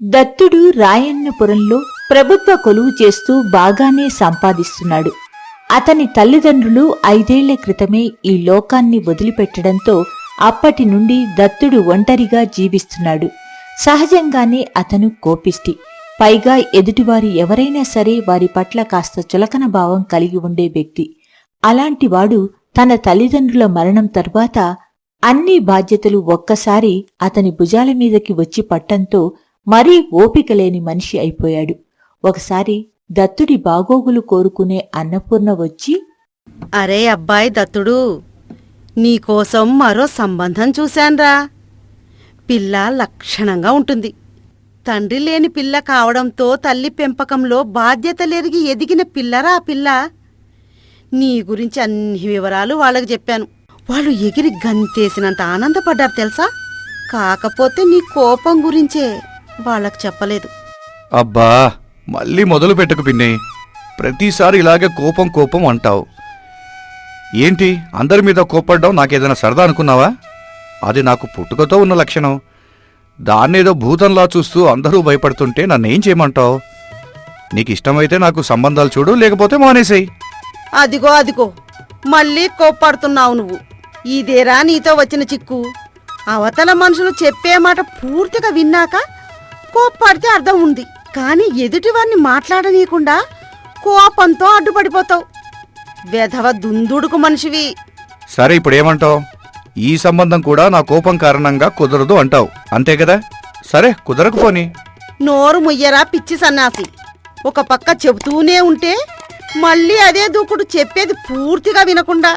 దత్తుడు రాయన్నపురంలో ప్రభుత్వ కొలువు చేస్తూ బాగానే సంపాదిస్తున్నాడు. అతని తల్లిదండ్రులు ఐదేళ్ళ క్రితమే ఈ లోకాన్ని వదిలిపెట్టడంతో అప్పటి నుండి దత్తుడు ఒంటరిగా జీవిస్తున్నాడు. సహజంగానే అతను కోపిష్టి. పైగా ఎదుటివారి ఎవరైనా సరే వారి పట్ల కాస్త చులకన భావం కలిగి ఉండే వ్యక్తి. అలాంటివాడు తన తల్లిదండ్రుల మరణం తర్వాత అన్ని బాధ్యతలు ఒక్కసారి అతని భుజాల మీదకి వచ్చి పట్టంతో మరీ ఓపిక లేని మనిషి అయిపోయాడు. ఒకసారి దత్తుడి బాగోగులు కోరుకునే అన్నపూర్ణ వచ్చి అరే అబ్బాయి దత్తుడు నీకోసం మరో సంబంధం చూశాన్రా. పిల్ల లక్షణంగా ఉంటుంది. తండ్రి లేని పిల్ల కావడంతో తల్లి పెంపకంలో బాధ్యతలెరిగి ఎదిగిన పిల్లరా ఆ పిల్ల. నీ గురించి అన్ని వివరాలు వాళ్ళకి చెప్పాను. వాళ్ళు ఎగిరి గంతేసినంత ఆనందపడ్డారు తెలుసా? కాకపోతే నీ కోపం గురించే. వాళ్ళకి చెప్పలేదు. అబ్బా మళ్ళీ మొదలు పెట్టకు పిన్ని. ప్రతిసారి ఇలాగే కోపం కోపం అంటావు. ఏంటి అందరి మీద కోప్పడ్డం నాకేదైనా సరదా అనుకున్నావా? అది నాకు పుట్టుకతో ఉన్న లక్షణం. దాన్నేదో భూతంలా చూస్తూ అందరూ భయపడుతుంటే నన్నేం చేయమంటావు? నీకు ఇష్టమైతే నాకు సంబంధాలు చూడు లేకపోతే మానేసేయి. అదిగో అదిగో. మళ్ళీ కోప్పడుతున్నావు నువ్వు. ఇదేరా నీతో వచ్చిన చిక్కు? అవతల మనుషులు చెప్పే మాట పూర్తిగా విన్నాక కోప్పడితే అర్థం ఉంది. కానీ ఎదుటివారిని మాట్లాడనీయకుండా కోపంతో అడ్డుపడిపోతావు. వెధవ దుందుడుకు మనిషివి. సరే ఇప్పుడు ఏమంటావు ఈ సంబంధం కూడా నా కోపం కారణంగా కుదరదు అంటావు. అంతే కదా? సరే కుదరకపోని నోరు ముయ్యరా పిచ్చి సన్నాసి. ఒక పక్క చెబుతూనే ఉంటే మళ్ళీ అదే దూకుడు చెప్పేది పూర్తిగా వినకుండా.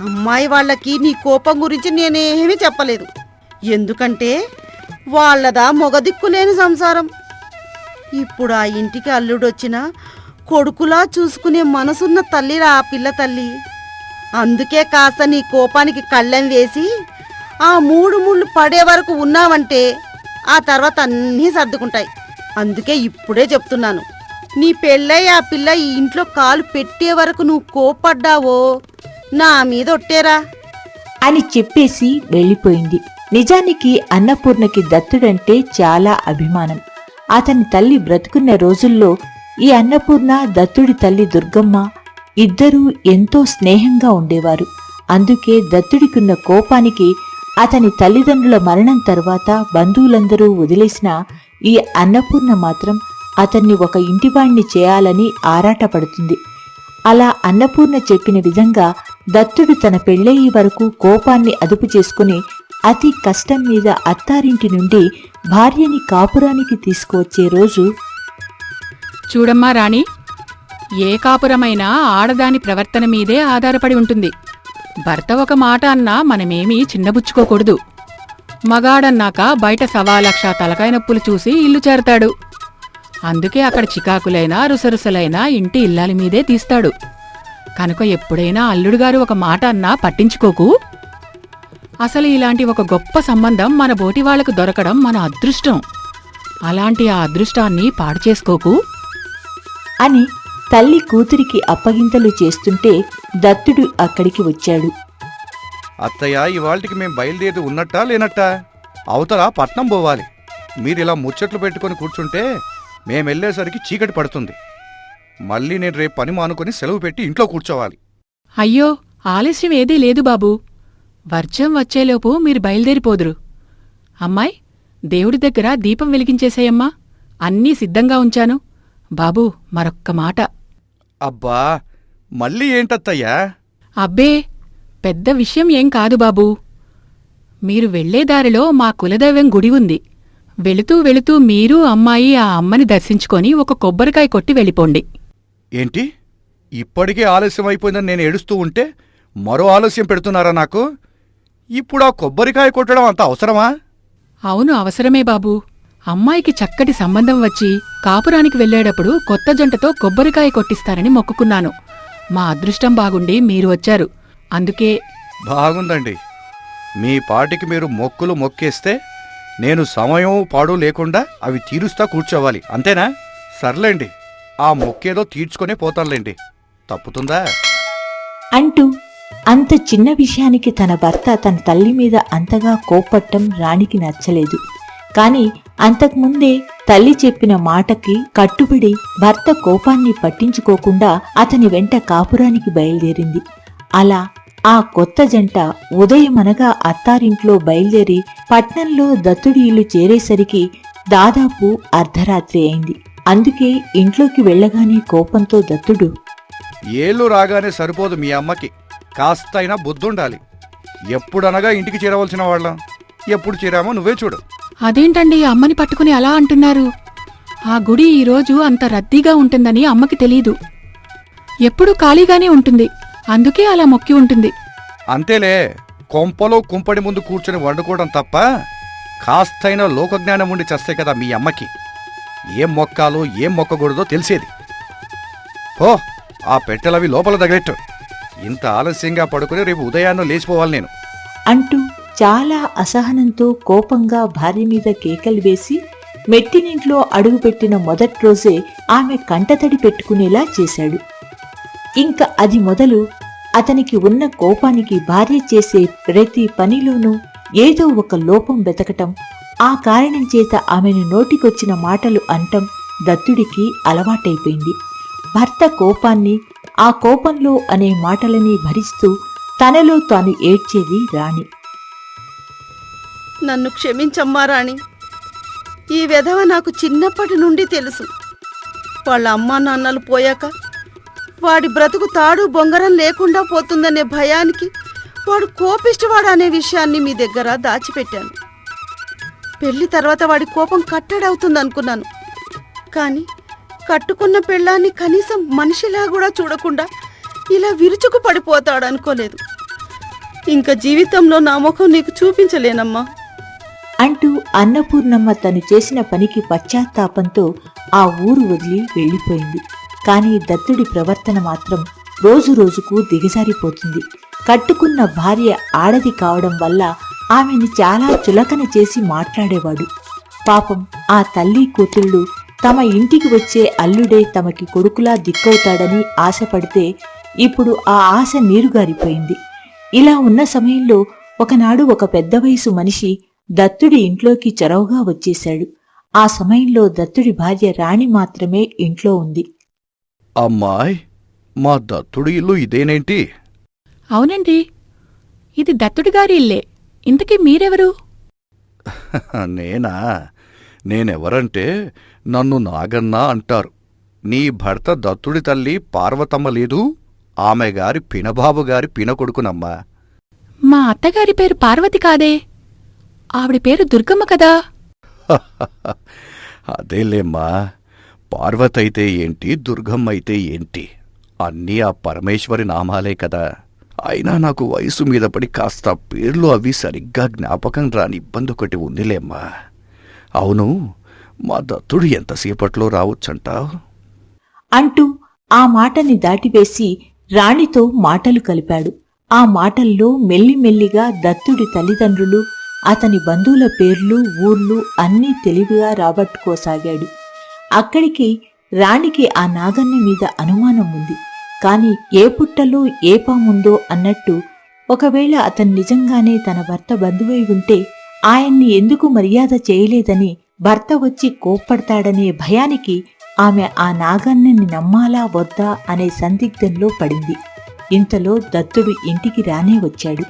అమ్మాయి వాళ్ళకి నీ కోపం గురించి నేనేమీ చెప్పలేదు. ఎందుకంటే వాళ్ళదా మొగదిక్కులేని సంసారం. ఇప్పుడు ఆ ఇంటికి అల్లుడొచ్చినా కొడుకులా చూసుకునే మనసున్న తల్లిరా ఆ పిల్ల తల్లి. అందుకే కాస్త నీ కోపానికి కళ్ళెం వేసి ఆ మూడు ముళ్ళు పడే వరకు ఉన్నావంటే ఆ తర్వాత అన్నీ సర్దుకుంటాయి. అందుకే ఇప్పుడే చెప్తున్నాను. నీ పెళ్ళై ఆ పిల్ల ఈ ఇంట్లో కాలు పెట్టే వరకు నువ్వు కోపడ్డావో నా మీద ఒట్టేరా. అని చెప్పేసి వెళ్ళిపోయింది. నిజానికి అన్నపూర్ణకి దత్తుడంటే చాలా అభిమానం. అతని తల్లి బ్రతుకున్న రోజుల్లో ఈ అన్నపూర్ణ దత్తుడి తల్లి దుర్గమ్మ ఇద్దరూ ఎంతో స్నేహంగా ఉండేవారు. అందుకే దత్తుడికున్న కోపానికి అతని తల్లిదండ్రుల మరణం తర్వాత బంధువులందరూ వదిలేసిన ఈ అన్నపూర్ణ మాత్రం అతన్ని ఒక ఇంటివాణ్ణి చేయాలని ఆరాటపడుతుంది. అలా అన్నపూర్ణ చెప్పిన విధంగా దత్తుడు తన పెళ్ళయ్యే వరకు కోపాన్ని అదుపు చేసుకుని అతి కష్టం మీద అత్తారింటి నుండి భార్యని కాపురానికి తీసుకువచ్చే రోజు. చూడమ్మా రాణి ఏ కాపురమైనా ఆడదాని ప్రవర్తన మీదే ఆధారపడి ఉంటుంది. భర్త ఒక మాట అన్నా మనమేమీ చిన్నబుచ్చుకోకూడదు. మగాడన్నాక బయట సవాలక్ష తలకాయ నొప్పులు చూసి ఇల్లు చేరతాడు. అందుకే అక్కడ చికాకులైనా రుసరుసలైనా ఇంటి ఇల్లాలి మీదే తీస్తాడు. కనుక ఎప్పుడైనా అల్లుడుగారు ఒక మాట అన్నా పట్టించుకోకు. అసలు ఇలాంటి ఒక గొప్ప సంబంధం మన బోటి వాళ్ళకు దొరకడం మన అదృష్టం. అలాంటి ఆ అదృష్టాన్ని పాడు చేసుకోకు. అని తల్లి కూతురికి అప్పగింతలు చేస్తుంటే దత్తుడు అక్కడికి వచ్చాడు. అత్తయ్య ఇవాళకి మేం బయలుదేరి ఉన్నట్టా లేనట్టా? అవతల పట్నం పోవాలి. మీరిలా ముచ్చట్లు పెట్టుకొని కూర్చుంటే మేమెళ్ళేసరికి చీకటి పడుతుంది. మళ్ళీ నేను రేపు పని మానుకొని సెలవు పెట్టి ఇంట్లో కూర్చోవాలి. అయ్యో ఆలస్యం ఏదీ లేదు బాబూ. వర్జం వచ్చేలోపు మీరు బయలుదేరిపోదురు. అమ్మాయ్ దేవుడి దగ్గర దీపం వెలిగించేసేయమ్మా. అన్నీ సిద్ధంగా ఉంచాను. బాబూ మరొక్క మాట. అబ్బా మళ్ళీ ఏంటత్తయ్యా? అబ్బే పెద్ద విషయం ఏం కాదు బాబూ. మీరు వెళ్ళే దారిలో మా కులదైవం గుడి ఉంది. వెళుతూ వెళుతూ మీరు అమ్మాయి ఆ అమ్మని దర్శించుకొని ఒక కొబ్బరికాయ కొట్టి వెళ్ళిపోండి. ఏంటి? ఇప్పటికే ఆలస్యం అయిపోయిందని నేను ఏడుస్తూ ఉంటే మరో ఆలస్యం పెడుతున్నారా నాకు? ఇప్పుడు ఆ కొబ్బరికాయ కొట్టడం అంత అవసరమా? అవును అవసరమే బాబూ. అమ్మాయికి చక్కటి సంబంధం వచ్చి కాపురానికి వెళ్ళేటప్పుడు కొత్త జంటతో కొబ్బరికాయ కొట్టిస్తానని మొక్కుకున్నాను. మా అదృష్టం బాగుండి మీరు వచ్చారు. అందుకే బాగుందండి. మీ పాటికి మీరు మొక్కులు మొక్కేస్తే నేను సమయం పాడు లేకుండా అవి తీరుస్తా కూర్చోవాలి. అంతేనా? సర్లేండి. ఆ మొక్కేదో తీర్చుకొనే పోతానులేండి. తప్పుతుందా? అంటూ అంత చిన్న విషయానికి తన భర్త తన తల్లి మీద అంతగా కోపట్టం రాణికి నచ్చలేదు. కాని అంతకుముందే తల్లి చెప్పిన మాటకి కట్టుబడి భర్త కోపాన్ని పట్టించుకోకుండా అతని వెంట కాపురానికి బయలుదేరింది. అలా ఆ కొత్త జంట ఉదయమనగా అత్తారింట్లో బయలుదేరి పట్నంలో దత్తుడి ఇల్లు చేరేసరికి దాదాపు అర్ధరాత్రి అయింది. అందుకే ఇంట్లోకి వెళ్ళగానే కోపంతో దత్తుడు ఏళ్ళు రాగానే సరిపోదు మీ అమ్మకి. కాస్తైనా బుద్ధుండాలి. ఎప్పుడనగా ఇంటికి చేరవలసిన వాళ్ళం? ఎప్పుడు చేరామో నువ్వే చూడు. అదేంటండి అమ్మని పట్టుకుని అలా అంటున్నారు? ఆ గుడి ఈరోజు అంత రద్దీగా ఉంటుందని అమ్మకి తెలీదు. ఎప్పుడూ ఖాళీగానే ఉంటుంది. అందుకే అలా మొక్కి ఉంటుంది. అంతేలే కొంపలో కుంపడి ముందు కూర్చొని వండుకోవడం తప్ప కాస్తైనా లోకజ్ఞానం ఉండి చస్తే కదా మీ అమ్మకి. ఏం మొక్కాలో ఏం మొక్కకూడదో తెలిసేది. ఓ ఆ పెట్టెలవి లోపల తగిలెట్టు. ఇంత ఆలస్యంగా పడుకుని రేపు ఉదయాన్నం లేచిపోవాలి నేను. అంటూ చాలా అసహనంతో కోపంగా భార్య మీద కేకలు వేసి మెట్టినింట్లో అడుగుపెట్టిన మొదటి రోజే ఆమె కంటతడి పెట్టుకునేలా చేశాడు. ఇంకా అది మొదలు అతనికి ఉన్న కోపానికి భార్య చేసే ప్రతి పనిలోనూ ఏదో ఒక లోపం వెతకటం ఆ కారణం చేత ఆమెను నోటికొచ్చిన మాటలు అంటం దత్తుడికి అలవాటైపోయింది. భర్త కోపాన్ని ఆ కోపంలో అనే మాటలని భరిస్తూ తనలో తాను ఏడ్చేది రాణి. నన్ను క్షమించమ్మా రాణి. ఈ వెధవ నాకు చిన్నప్పటి నుండి తెలుసు. వాళ్ళ అమ్మా నాన్నలు పోయాక వాడి బ్రతుకు తాడు బొంగరం లేకుండా పోతుందనే భయానికి వాడు కోపిష్టవాడు అనే విషయాన్ని మీ దగ్గర దాచిపెట్టాను. పెళ్ళి తర్వాత వాడి కోపం కట్టడవుతుందనుకున్నాను. కానీ కట్టుకున్న పెళ్ళాన్ని కనీసం మనిషిలా కూడా చూడకుండా ఇలా విరుచుకు పడిపోతాడు అనుకోలేదు ఇంకా జీవితంలో నా ముఖం నీకు చూపించలేనమ్మా. అంటూ అన్నపూర్ణమ్మ తను చేసిన పనికి పశ్చాత్తాపంతో ఆ ఊరు వదిలి వెళ్ళిపోయింది. కానీ దత్తుడి ప్రవర్తన మాత్రం రోజు రోజుకు దిగజారిపోతుంది. కట్టుకున్న భార్య ఆడది కావడం వల్ల ఆమెని చాలా చులకన చేసి మాట్లాడేవాడు. పాపం ఆ తల్లి కూతుళ్ళు తమ ఇంటికి వచ్చే అల్లుడే తమకి కొడుకులా దిక్కవుతాడని ఆశపడితే ఇప్పుడు ఆ ఆశ నీరుగారిపోయింది. ఇలా ఉన్న సమయంలో ఒకనాడు ఒక పెద్ద వయసు మనిషి దత్తుడి ఇంట్లోకి చొరవగా వచ్చేశాడు. ఆ సమయంలో దత్తుడి భార్య రాణి మాత్రమే ఇంట్లో ఉంది. అమ్మాయ్ మా దత్తుడి ఇల్లు ఇదేనేంటి? అవునండి ఇది దత్తుడి గారి ఇల్లే. ఇంతకీ మీరెవరు? నేనా? నేనెవరంటే నన్ను నాగన్న అంటారు. నీ భర్త దత్తుడి తల్లి పార్వతమ్మ లేదు? ఆమె గారి పినబాబు గారి పినకొడుకునమ్మా. మా అత్తగారి పేరు పార్వతి కాదే? ఆవిడ పేరు దుర్గమ్మ కదా? అదేలేమ్మా. పార్వతైతే ఏంటి దుర్గమ్మైతే ఏంటి? అన్నీ ఆ పరమేశ్వరి నామాలే కదా. అయినా నాకు వయసు మీద పడి కాస్త పేర్లు అవి సరిగ్గా జ్ఞాపకం రాని ఇబ్బంది ఒకటి ఉందిలేమ్మా. అవును మా దత్తుడు ఎంతసేపట్లో రావచ్చంటావు అంటూ ఆ మాటని దాటివేసి రాణితో మాటలు కలిపాడు. ఆ మాటల్లో మెల్లిమెల్లిగా దత్తుడి తల్లిదండ్రులు అతని బంధువుల పేర్లు ఊర్లు అన్నీ తెలివిగా రాబట్టుకోసాగాడు. అక్కడికి రాణికి ఆ నాగన్న మీద అనుమానం ఉంది. కాని ఏ పుట్టలో ఏ పాముందో అన్నట్టు ఒకవేళ అతను నిజంగానే తన భర్త బంధువై ఉంటే ఆయన్ని ఎందుకు మర్యాద చేయలేదని భర్త వచ్చి కోప్పడతాడనే భయానికి ఆమె ఆ నాగన్నని నమ్మాలా వద్దా అనే సందిగ్ధంలో పడింది. ఇంతలో దత్తుడు ఇంటికి రానే వచ్చాడు.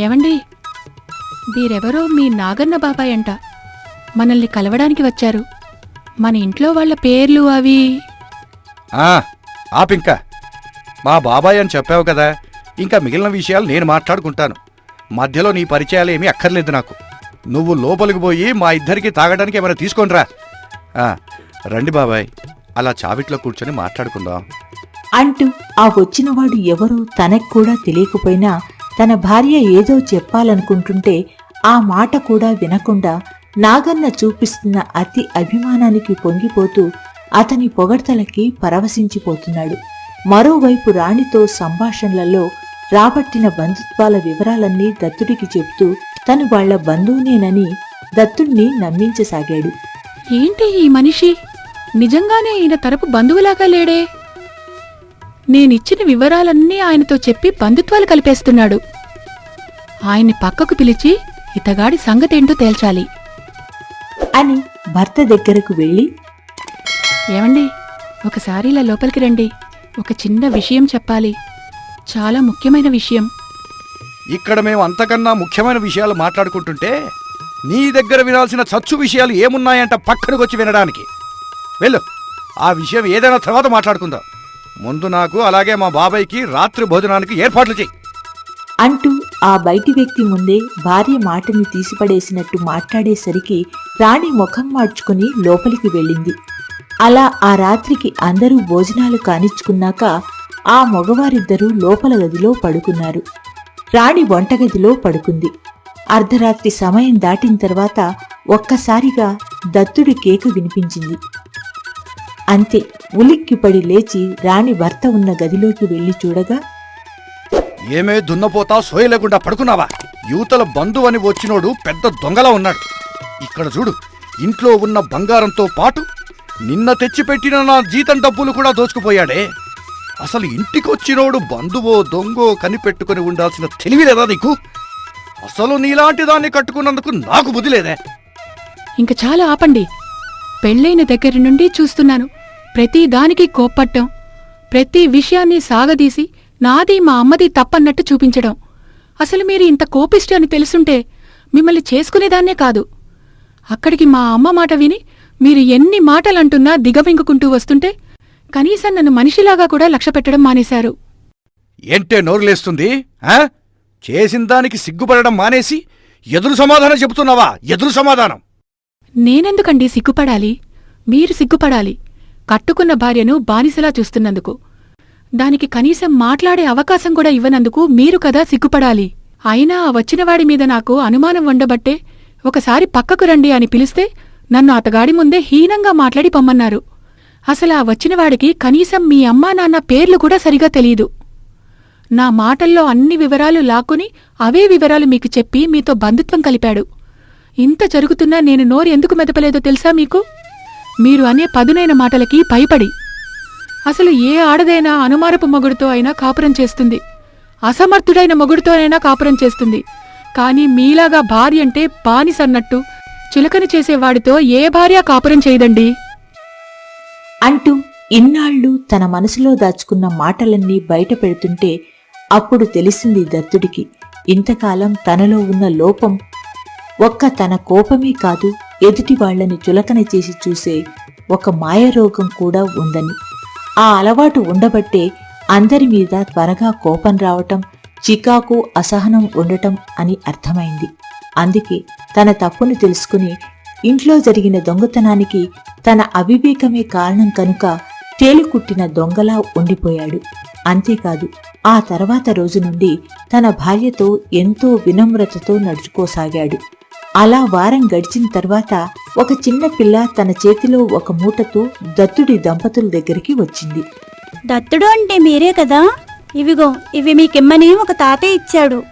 ఏమండి? వీరెవరో మీ నాగన్న బాబాయ్ అంట. మనల్ని కలవడానికి వచ్చారు. మన ఇంట్లో వాళ్ళ పేర్లు అవి ఆ, ఆపింక. మా బాబాయ్ అని చెప్పావు కదా. ఇంకా మిగిలిన విషయాలు నేను మాట్లాడుకుంటాను. మధ్యలో నీ పరిచయాలు ఏమీ అక్కర్లేదు నాకు. నువ్వు లోపలికి పోయి మా ఇద్దరికి తాగడానికి ఏమైనా తీసుకొనిరా రండి బాబాయ్ అలా చావిట్లో కూర్చొని మాట్లాడుకుందాం. అంటూ ఆ వచ్చినవాడు ఎవరో తనకు కూడా తెలియకపోయినా తన భార్య ఏదో చెప్పాలనుకుంటుంటే ఆ మాట కూడా వినకుండా నాగన్న చూపిస్తున్న అతి అభిమానానికి పొంగిపోతూ అతని పొగడ్తలకి పరవశించిపోతున్నాడు. మరోవైపు రాణితో సంభాషణలలో రాబట్టిన బంధుత్వాల వివరాలన్నీ దత్తుడికి చెబుతూ తను వాళ్ళ బంధువునేనని దత్తుణ్ణి నమ్మించసాగాడు. ఏంటి ఈ మనిషి? నిజంగానే ఈయన తరపు బంధువులాగా లేడే? నేనిచ్చిన వివరాలన్నీ ఆయనతో చెప్పి బంధుత్వాలు కలిపేస్తున్నాడు. ఆయన్ని పక్కకు పిలిచి ఇతగాడి సంగతేంటో తేల్చాలి. అని భర్త దగ్గరకు వెళ్ళి ఏమండి ఒకసారి ఇలా లోపలికి రండి. ఒక చిన్న విషయం చెప్పాలి. చాలా ముఖ్యమైన విషయం. ఇక్కడ మేము అంతకన్నా ముఖ్యమైన విషయాలు మాట్లాడుకుంటుంటే నీ దగ్గర వినాల్సిన చచ్చు విషయాలు ఏమున్నాయంట పక్కనకు వచ్చి వినడానికి. వెళ్ళు. ఆ విషయం ఏదైనా తర్వాత మాట్లాడుకుందాం. ముందు నాకు అలాగే మా బాబాయ్కి రాత్రి భోజనానికి ఏర్పాట్లు చెయ్యి అంటూ ఆ బయటి వ్యక్తి ముందే భార్య మాటని తీసిపడేసినట్టు మాట్లాడేసరికి రాణి ముఖం మార్చుకుని లోపలికి వెళ్ళింది. అలా ఆ రాత్రికి అందరూ భోజనాలు కానిచ్చుకున్నాక ఆ మగవారిద్దరూ లోపల గదిలో పడుకున్నారు. రాణి వంటగదిలో పడుకుంది. అర్ధరాత్రి సమయం దాటిన తర్వాత ఒక్కసారిగా దత్తుడి కేకు వినిపించింది. అంతే ఉలిక్కిపడి లేచి రాణి భర్త ఉన్న గదిలోకి వెళ్ళి చూడగా ఏమే దున్నపోతా సోయ లేకుండా పడుకున్నావా? యువతల బంధువు అని వచ్చినోడు పెద్ద దొంగలా ఉన్నాడు. ఇక్కడ చూడు ఇంట్లో ఉన్న బంగారంతో పాటు నిన్న తెచ్చిపెట్టిన నా జీతం డబ్బులు కూడా దోచుకుపోయాడే. అసలు ఇంటికొచ్చినోడు బంధువో దొంగో కనిపెట్టుకుని ఉండాల్సిన తెలివి లేదా నీకు? అసలు నీలాంటి దాన్ని కట్టుకున్నందుకు నాకు బుద్ధి లేదే. ఇంక చాలా ఆపండి. పెళ్ళైన దగ్గర నుండి చూస్తున్నాను. ప్రతి దానికి కోప్పట్టం ప్రతి విషయాన్ని సాగదీసి నాది మా అమ్మది తప్పన్నట్టు చూపించడం. అసలు మీరు ఇంత కోపిష్టి అని తెలుసుంటే మిమ్మల్ని చేసుకునేదాన్నే కాదు. అక్కడికి మా అమ్మ మాట విని మీరు ఎన్ని మాటలంటున్నా దిగవింగుకుంటూ వస్తుంటే కనీసం నన్ను మనిషిలాగా కూడా లక్ష్య పెట్టడం మానేశారు. ఏంటే నోరులేస్తుంది ఆ? చేసిన దానికి సిగ్గుపడడం మానేసి ఎదురు సమాధానం చెబుతున్నావా? ఎదురు సమాధానం. నేనెందుకండి సిగ్గుపడాలి? మీరు సిగ్గుపడాలి. కట్టుకున్న భార్యను బానిసలా చూస్తున్నందుకు. దానికి కనీసం మాట్లాడే అవకాశం కూడా ఇవ్వనందుకు మీరు కదా సిగ్గుపడాలి. అయినా ఆ వచ్చినవాడి మీద నాకు అనుమానం ఉండబట్టే ఒకసారి పక్కకు రండి అని పిలిస్తే నన్ను అతగాడి ముందే హీనంగా మాట్లాడి పొమ్మన్నారు. అసలు ఆ వచ్చినవాడికి కనీసం మీ అమ్మా నాన్న పేర్లు కూడా సరిగా తెలీదు. నా మాటల్లో అన్ని వివరాలు లాక్కుని అవే వివరాలు మీకు చెప్పి మీతో బంధుత్వం కలిపాడు. ఇంత జరుగుతున్నా నేను నోరు ఎందుకు మెదపలేదో తెలుసా మీకు? మీరు అనే పదునైన మాటలకి భయపడి. అసలు ఏ ఆడదైనా అనుమారపు మొగుడుతో అయినా కాపురం చేస్తుంది. అసమర్థుడైన మొగుడుతోనైనా కాపురం చేస్తుంది. కానీ మీలాగా భార్య అంటే బానిసన్నట్టు చిలకని చేసేవాడితో ఏ భార్య కాపురం చేయదండి? అంటూ ఇన్నాళ్ళు తన మనసులో దాచుకున్న మాటలన్నీ బయట పెడుతుంటే అప్పుడు తెలిసింది దత్తుడికి ఇంతకాలం తనలో ఉన్న లోపం. ఒక్క తన కోపమే కాదు ఎదుటి వాళ్ళని చులకన చేసి చూసే ఒక మాయరోగం కూడా ఉందని. ఆ అలవాటు ఉండబట్టే అందరి మీద త్వరగా కోపం రావటం చికాకు అసహనం ఉండటం అని అర్థమైంది. అందుకే తన తప్పును తెలుసుకుని ఇంట్లో జరిగిన దొంగతనానికి తన అవివేకమే కారణం కనుక తేలికుట్టిన దొంగలా ఉండిపోయాడు. అంతేకాదు ఆ తర్వాత రోజు నుండి తన భార్యతో ఎంతో వినమ్రతతో నడుచుకోసాగాడు. అలా వారం గడిచిన తర్వాత ఒక చిన్న పిల్ల తన చేతిలో ఒక మూటతో దత్తుడి దంపతుల దగ్గరికి వచ్చింది. దత్తుడు అంటే మీరే కదా? ఇవిగో ఇవి మీకిమ్మని ఒక తాతయ్య ఇచ్చాడు.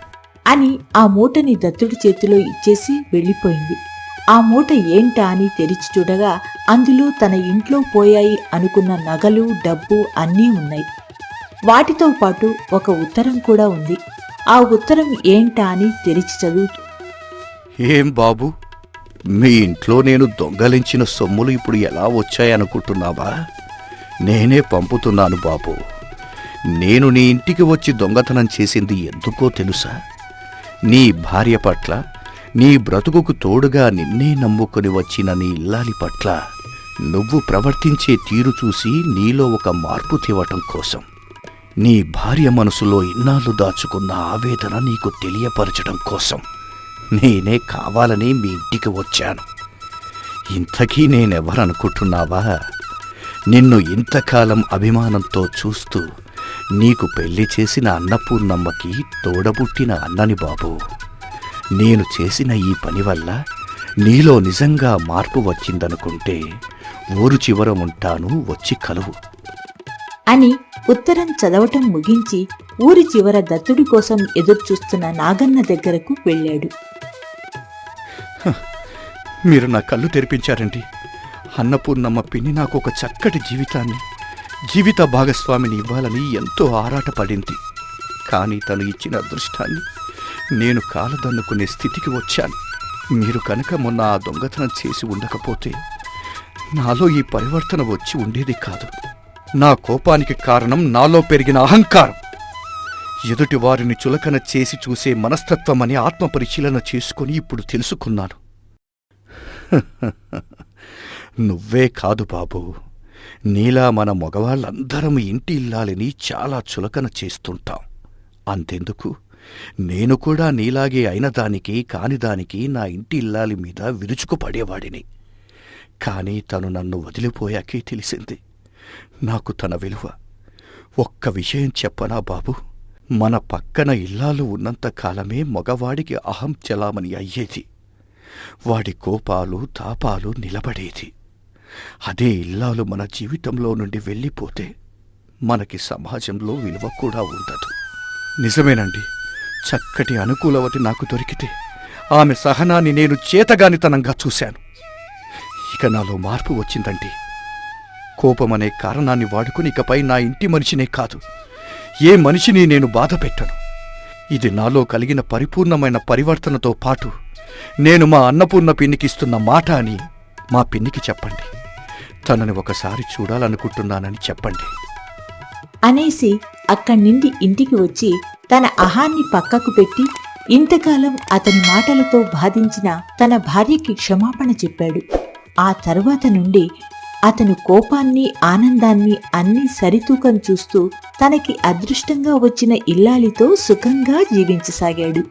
అని ఆ మూటని దత్తుడి చేతిలో ఇచ్చేసి వెళ్ళిపోయింది. ఆ మూట ఏంటా అని తెరిచి చూడగా అందులో తన ఇంట్లో పోయాయి అనుకున్న నగలు డబ్బు అన్నీ ఉన్నాయి. వాటితో పాటు ఒక ఉత్తరం కూడా ఉంది. ఆ ఉత్తరం ఏంటా అని తెరిచి చదువుతూ ఏం బాబు? మీ ఇంట్లో నేను దొంగలించిన సొమ్ములు ఇప్పుడు ఎలా వచ్చాయనుకుంటున్నావా నేనే పంపుతున్నాను బాబు. నేను నీ ఇంటికి వచ్చి దొంగతనం చేసింది ఎందుకో తెలుసా? నీ భార్య పట్ల నీ బ్రతుకుకు తోడుగా నిన్నే నమ్ముకొని వచ్చిన నీ ఇల్లాలి పట్ల నువ్వు ప్రవర్తించే తీరు చూసి నీలో ఒక మార్పు తేవటం కోసం. నీ భార్య మనసులో ఇన్నాళ్ళు దాచుకున్న ఆవేదన నీకు తెలియపరచడం కోసం నేనే కావాలని మీ ఇంటికి వచ్చాను. ఇంతకీ నేనెవరనుకుంటున్నావా? నిన్ను ఇంతకాలం అభిమానంతో చూస్తూ నీకు పెళ్ళి చేసిన అన్నపూర్ణమ్మకి తోడబుట్టిన అన్నని బాబు. నేను చేసిన ఈ పని వల్ల నీలో నిజంగా మార్పు వచ్చిందనుకుంటే ఊరు చివర ఉంటాను వచ్చి కలువు. అని ఉత్తరం చదవటం ముగించి ఊరి చివర దత్తుడి కోసం ఎదురుచూస్తున్న నాగన్న దగ్గరకు వెళ్ళాడు. మీరు నా కళ్ళు తెరిపించారండి. అన్నపూర్ణమ్మ పిన్ని నాకు ఒక చక్కటి జీవితాన్ని జీవిత భాగస్వామిని ఇవ్వాలని ఎంతో ఆరాటపడింది. కానీ తను ఇచ్చిన అదృష్టాన్ని నేను కాలదన్నుకునే స్థితికి వచ్చాను. మీరు కనుక మొన్న ఆ దొంగతనం చేసి ఉండకపోతే నాలో ఈ పరివర్తన వచ్చి ఉండేది కాదు. నా కోపానికి కారణం నాలో పెరిగిన అహంకారం. ఎదుటి వారిని చులకన చేసి చూసే మనస్తత్వమని ఆత్మపరిశీలన చేసుకుని ఇప్పుడు తెలుసుకున్నాను. నువ్వే కాదు బాబు. నీలా మన మగవాళ్ళందరం ఇంటి ఇల్లాలని చాలా చులకన చేస్తుంటాం. అంతెందుకు? నేను కూడా నీలాగే అయినదానికి కానిదానికి నా ఇంటి ఇల్లాలి మీద విరుచుకుపడేవాడిని. కాని తను నన్ను వదిలిపోయాకే తెలిసింది. నాకు తన విలువ. ఒక్క విషయం చెప్పనా బాబు? మన పక్కన ఇల్లాలు ఉన్నంత కాలమే మగవాడికి అహం చలామణి అయ్యేది. వాడి కోపాలు తాపాలు నిలబడేది. అదే ఇల్లాలు మన జీవితంలో నుండి వెళ్ళిపోతే మనకి సమాజంలో విలువ కూడా ఉండదు. నిజమేనండి. చక్కటి అనుకూలవతి నాకు దొరికితే ఆమె సహనాన్ని నేను చేతగానితనంగా చూశాను. ఇక నాలో మార్పు వచ్చిందంటే కోపమనే కారణాన్ని వాడుకుని ఇకపై నా ఇంటి మనిషినే కాదు. ఏ మనిషిని నేను బాధ పెట్టను. ఇది నాలో కలిగిన పరిపూర్ణమైన పరివర్తనతో పాటు నేను మా అన్నపూర్ణ పిన్నికిస్తున్న మాట అని మా పిన్నికి చెప్పండి. తనని ఒకసారి చూడాలనుకుంటున్నానని చెప్పండి. అనేసి అక్కడి నుండి ఇంటికి వచ్చి తన అహాన్ని పక్కకు పెట్టి ఇంతకాలం అతని మాటలతో బాధించిన తన భార్యకి క్షమాపణ చెప్పాడు. ఆ తరువాత నుండి అతను కోపాన్ని ఆనందాన్ని అన్నీ సరితూకం చూస్తూ తనకి అదృష్టంగా వచ్చిన ఇల్లాలితో సుఖంగా జీవించసాగాడు.